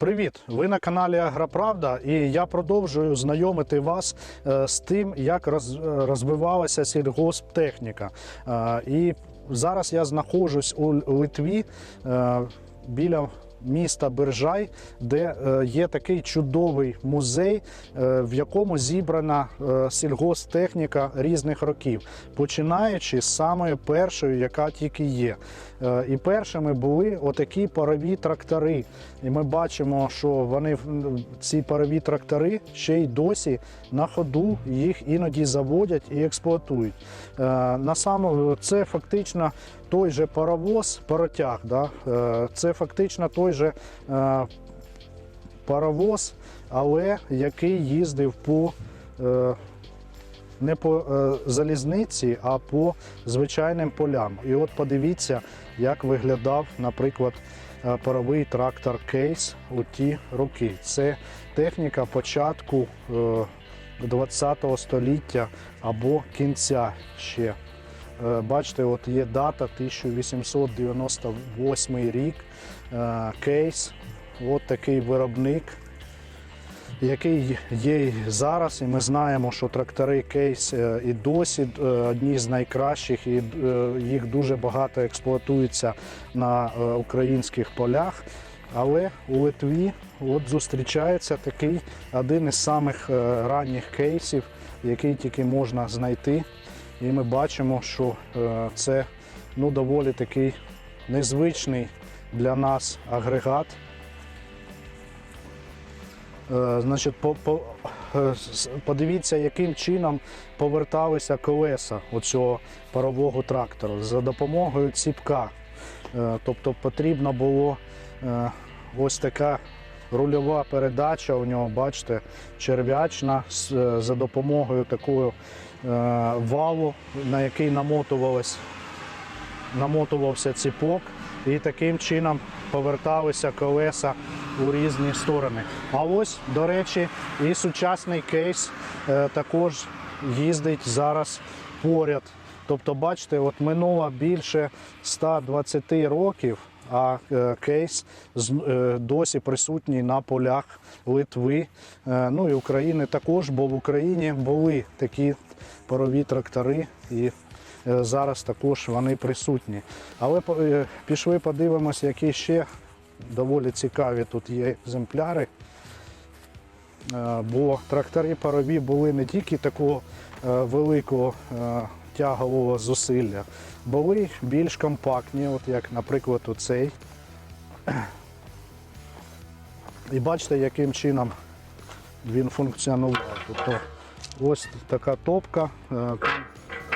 Привіт! Ви на каналі Агроправда, і я продовжую знайомити вас е, з тим, як е, розвивалася сільгосптехніка. Е, І зараз я знаходжусь у Литві біля міста Биржай, де е, є такий чудовий музей, е, в якому зібрана е, сільгосптехніка різних років, починаючи з самої першої, яка тільки є. І першими були отакі парові трактори. І ми бачимо, що вони ці парові трактори ще й досі на ходу їх іноді заводять і експлуатують. На самому це фактично той же паровоз, паротяг. Да? Е, Це фактично той же е, паровоз, але який їздив по. е, Не по залізниці, а по звичайним полям. І от подивіться, як виглядав, наприклад, паровий трактор Кейс у ті роки. Це техніка початку 20 століття або кінця ще. Е, Бачите, от є дата 1898 рік. Е, Кейс, от такий виробник який є зараз, і ми знаємо, що трактори кейс е, і досі одні з найкращих, і їх дуже багато експлуатується на українських полях. Але у Литві от зустрічається такий один із самих ранніх кейсів, який тільки можна знайти. І ми бачимо, що е, це ну, доволі такий незвичний для нас агрегат. Е, Значить, по, по, е, подивіться, яким чином поверталися колеса оцього парового трактора за допомогою ціпка. Тобто потрібно було ось така рульова передача у нього, бачите, черв'ячна е, за допомогою такого е, валу, на який намотувався ціпок, і таким чином поверталися колеса у різні сторони. А ось, до речі, і сучасний кейс е, також їздить зараз поряд. Тобто, бачите, от минуло більше 120 років, а е, кейс е, досі присутній на полях Литви, е, ну і України також, бо в Україні були такі парові трактори і зараз також вони присутні. Але пішли подивимося, які ще доволі цікаві тут є екземпляри. Бо трактори парові були не тільки такого великого тягового зусилля, були більш компактні, от як, наприклад, оцей. І бачите, яким чином він функціонував. Тобто ось така топка, е,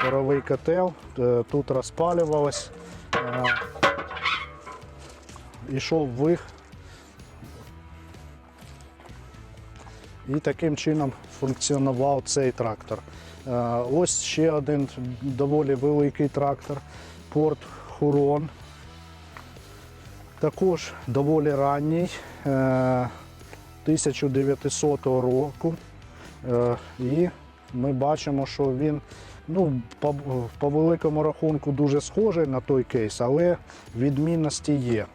паровий котел, е, тут розпалювалось, е, ішов вих. І таким чином функціонував цей трактор. Е, Ось ще один доволі великий трактор, порт Хурон. Також доволі ранній, е, 1900 року. Е, І ми бачимо, що він ну, по, по великому рахунку дуже схожий на той кейс, але відмінності є.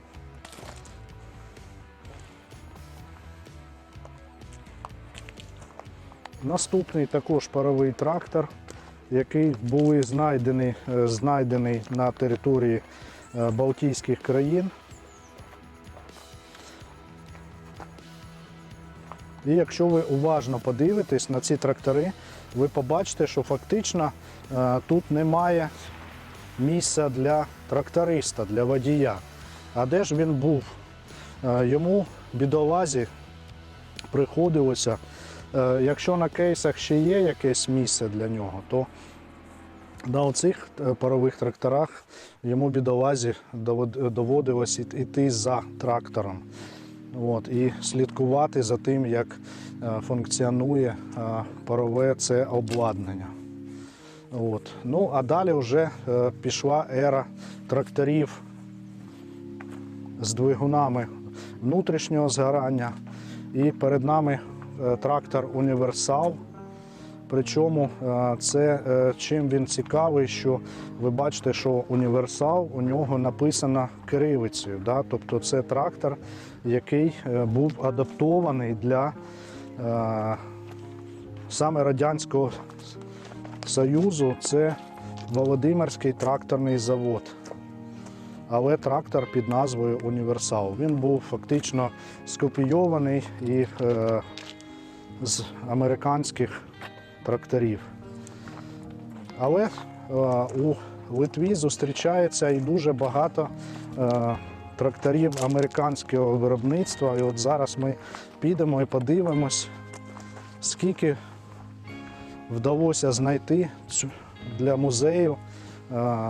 Наступний також паровий трактор, який були знайдені, е, знайдений на території е, Балтійських країн. І якщо ви уважно подивитесь на ці трактори, ви побачите, що фактично е, тут немає місця для тракториста, для водія. А де ж він був? Йому бідолазі приходилося, якщо на кейсах ще є якесь місце для нього, то на оцих е, парових тракторах йому бідолазі доводилось іти за трактором. От, і слідкувати за тим, як е, функціонує е, парове це обладнання. От. Ну, а далі вже е, пішла ера тракторів з двигунами внутрішнього згорання. І перед нами е, трактор Універсал. Причому е, це е, чим він цікавий, що ви бачите, що універсал у нього написано кирилицею. Да? Тобто це трактор, який е, був адаптований для е, саме Радянського Союзу. Це Володимирський тракторний завод. Але трактор під назвою Універсал. Він був фактично скопійований і е, з американських тракторів. Але е, у Литві зустрічається і дуже багато е, тракторів американського виробництва. І от зараз ми підемо і подивимось, скільки вдалося знайти для музею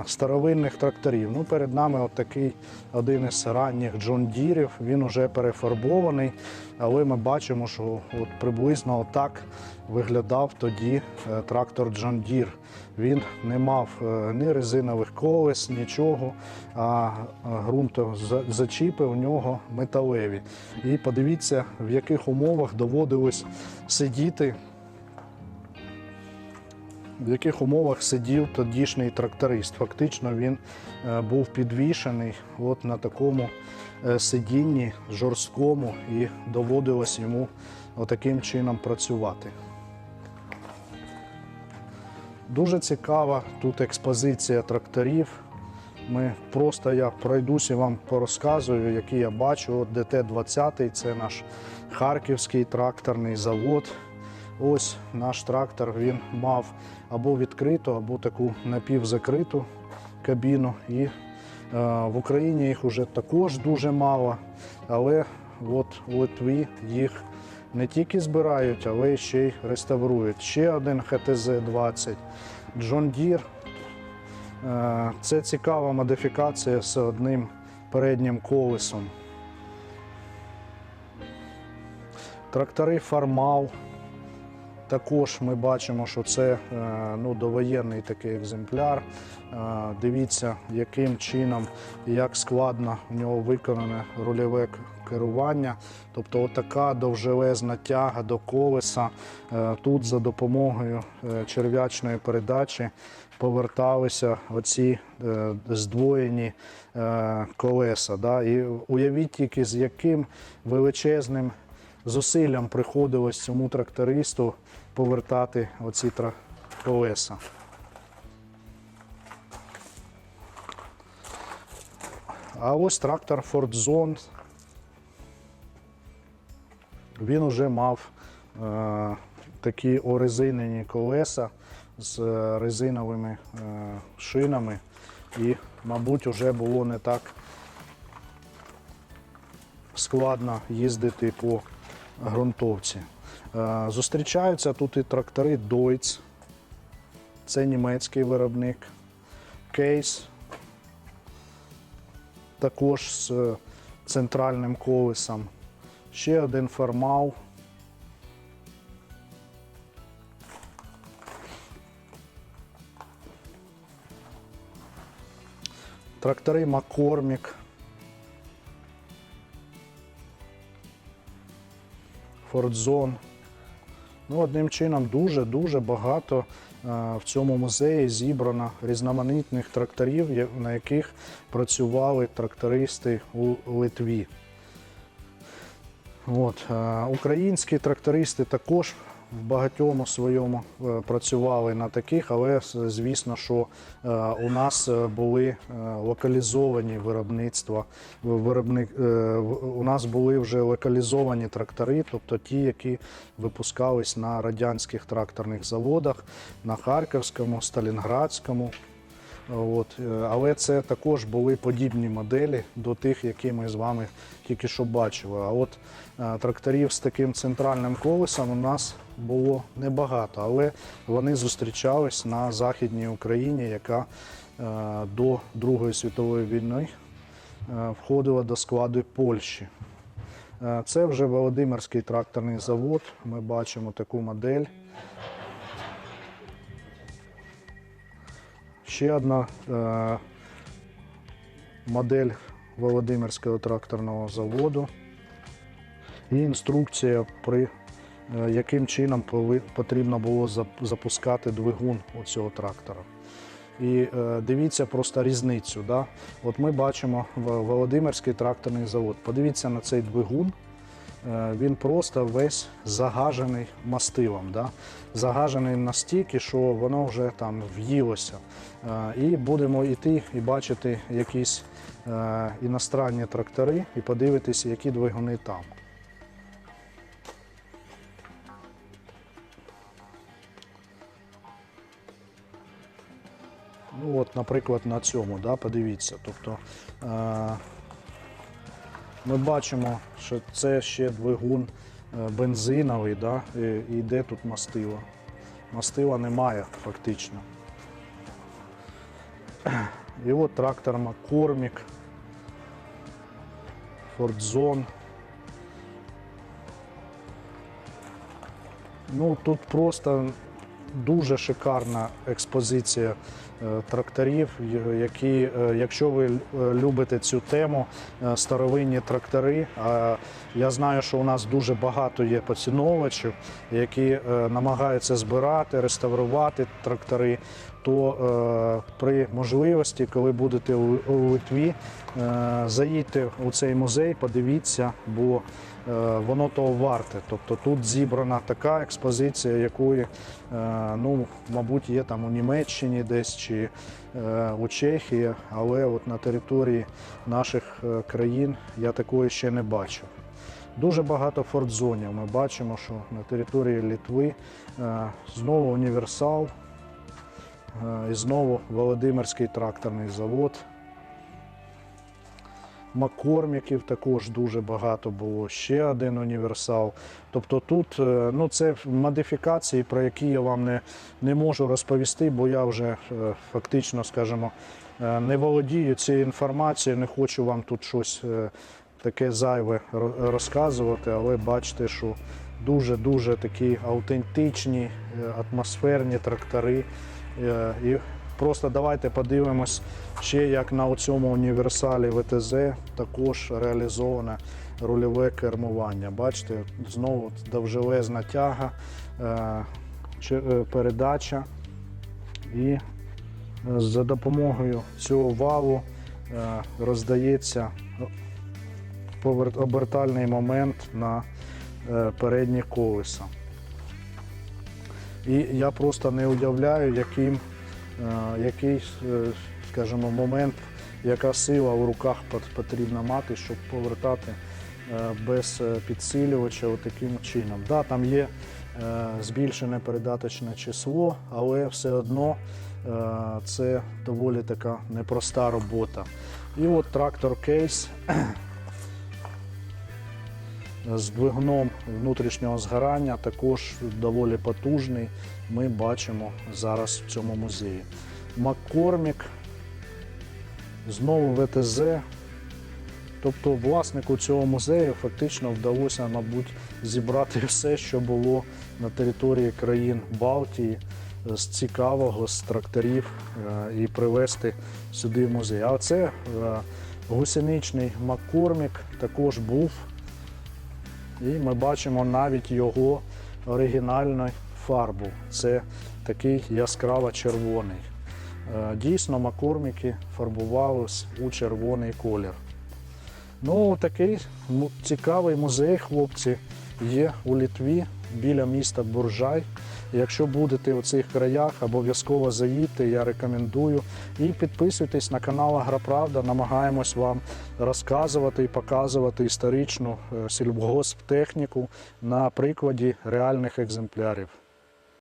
старовинних тракторів. Ну, перед нами от такий один із ранніх Джон Дірів. Він уже перефарбований, але ми бачимо, що от приблизно отак виглядав тоді е, трактор Джон Дір. Він не мав е, ні резинових колес, нічого, а ґрунтозачіпи у нього металеві. І подивіться, в яких умовах доводилось сидіти в яких умовах сидів тодішній тракторист. Фактично він е, був підвішений от на такому е, сидінні жорсткому і доводилось йому отаким чином працювати. Дуже цікава тут експозиція тракторів. Ми просто я пройдусь і вам порозказую, які я бачу. От ДТ-20 це наш харківський тракторний завод. Ось наш трактор він мав або відкриту, або таку напівзакриту кабіну. І е, в Україні їх вже також дуже мало, але от у Литві їх не тільки збирають, але ще й реставрують. Ще один ХТЗ-20, John Deere. Е, Це цікава модифікація з одним переднім колесом. Трактори Фармал. Також ми бачимо, що це е, ну, довоєнний такий екземпляр. Е, Дивіться, яким чином і як складно в нього виконане рульове керування. Тобто отака довжелезна тяга до колеса. Е, Тут за допомогою черв'ячної передачі поверталися оці здвоєні колеса. І уявіть тільки з яким величезним зусиллям приходилось цьому трактористу повертати оці колеса. А ось трактор Ford Zone. Він вже мав е, такі орезинені колеса з е, резиновими е, шинами, і, мабуть, вже було не так складно їздити по ґрунтовці. Е, Зустрічаються тут і трактори Deutz, це німецький виробник, кейс, також з центральним колесом. Ще один фермал. Трактори Маккормік. Фордзон. Ну, одним чином, дуже-дуже багато е, в цьому музеї зібрано різноманітних тракторів, на яких працювали трактористи у Литві. От, е, українські трактористи також в багатьому своєму е, працювали на таких, але звісно, що е, у нас е, були локалізовані виробництва. Виробник, у нас були вже локалізовані трактори, тобто ті, які випускались на радянських тракторних заводах, на Харківському, Сталінградському. От, але це також були подібні моделі до тих, які ми з вами тільки що бачили. А от тракторів з таким центральним колесом у нас було небагато, але вони зустрічались на Західній Україні, яка е, до Другої світової війни е, входила до складу Польщі. Е, Це вже Володимирський тракторний завод. Ми бачимо таку модель. Ще одна модель Володимирського тракторного заводу і інструкція при яким чином потрібно було запускати двигун цього трактора. І е, дивіться просто різницю. Да? От ми бачимо Володимирський тракторний завод. Подивіться на цей двигун. Е, Він просто весь загажений мастилом. Да? Загажений настільки, що воно вже там в'їлося. Е, І будемо йти і бачити якісь е, іностранні трактори і подивитися, які двигуни там. От, наприклад, на цьому, да, подивіться. Тобто е, ми бачимо, що це ще двигун е, бензиновий, да, і, йде тут мастило. Мастила немає фактично. І от трактор Маккормік, Фордзон. Ну тут просто дуже шикарна експозиція е, тракторів, які, е, якщо ви е, любите цю тему, старовинні трактори. Я знаю, що у нас дуже багато є поціновувачів, які намагаються збирати, реставрувати трактори. То при можливості, коли будете у, у Литві, заїдьте у цей музей, подивіться, бо воно того варте. Тобто тут зібрана така експозиція, якої, е, ну, мабуть, є там у Німеччині десь чи е, у Чехії, але от на території наших е, країн я такої ще не бачив. Дуже багато фордзонів. Ми бачимо, що на території Літви е, знову універсал, е, і знову Володимирський тракторний завод. Маккорміків також дуже багато було. Ще один універсал. Тобто тут е, ну, це модифікації, про які я вам не, не можу розповісти, бо я вже е, фактично, скажімо, е, не володію цією інформацією, не хочу вам тут щось таке зайве розказувати, але бачите, що дуже-дуже такі аутентичні, е, атмосферні трактори. І просто давайте подивимось ще, як на цьому універсалі ВТЗ також реалізоване рульове кермування. Бачите, знову довжелезна тяга, е, е, передача. І е, за допомогою цього валу роздається обертальний момент на переднє колесо. І я просто не уявляю, яким, який, е, скажімо, момент, яка сила в руках пот- потрібно мати, щоб повертати е, без е, підсилювача таким чином. Да, там є е, збільшене передаточне число, але все одно е, це доволі така непроста робота. І от трактор кейс з двигуном внутрішнього згорання, також доволі потужний. Ми бачимо зараз в цьому музеї. Маккормік, знову ВТЗ. Тобто власнику цього музею фактично вдалося, мабуть, зібрати все, що було на території країн Балтії з цікавого, з тракторів е, і привезти сюди в музей. А це е, гусеничний Маккормік також був. І ми бачимо навіть його оригінальну фарбу. Це такий яскраво червоний. Е, Дійсно, макорміки фарбувались у червоний колір. Ну, такий цікавий музей, хлопці, є у Літві біля міста Буржай. Якщо будете у цих краях, обов'язково заїдьте, я рекомендую. І підписуйтесь на канал Агроправда. Намагаємось вам розказувати і показувати історичну е, сільгосптехніку на прикладі реальних екземплярів.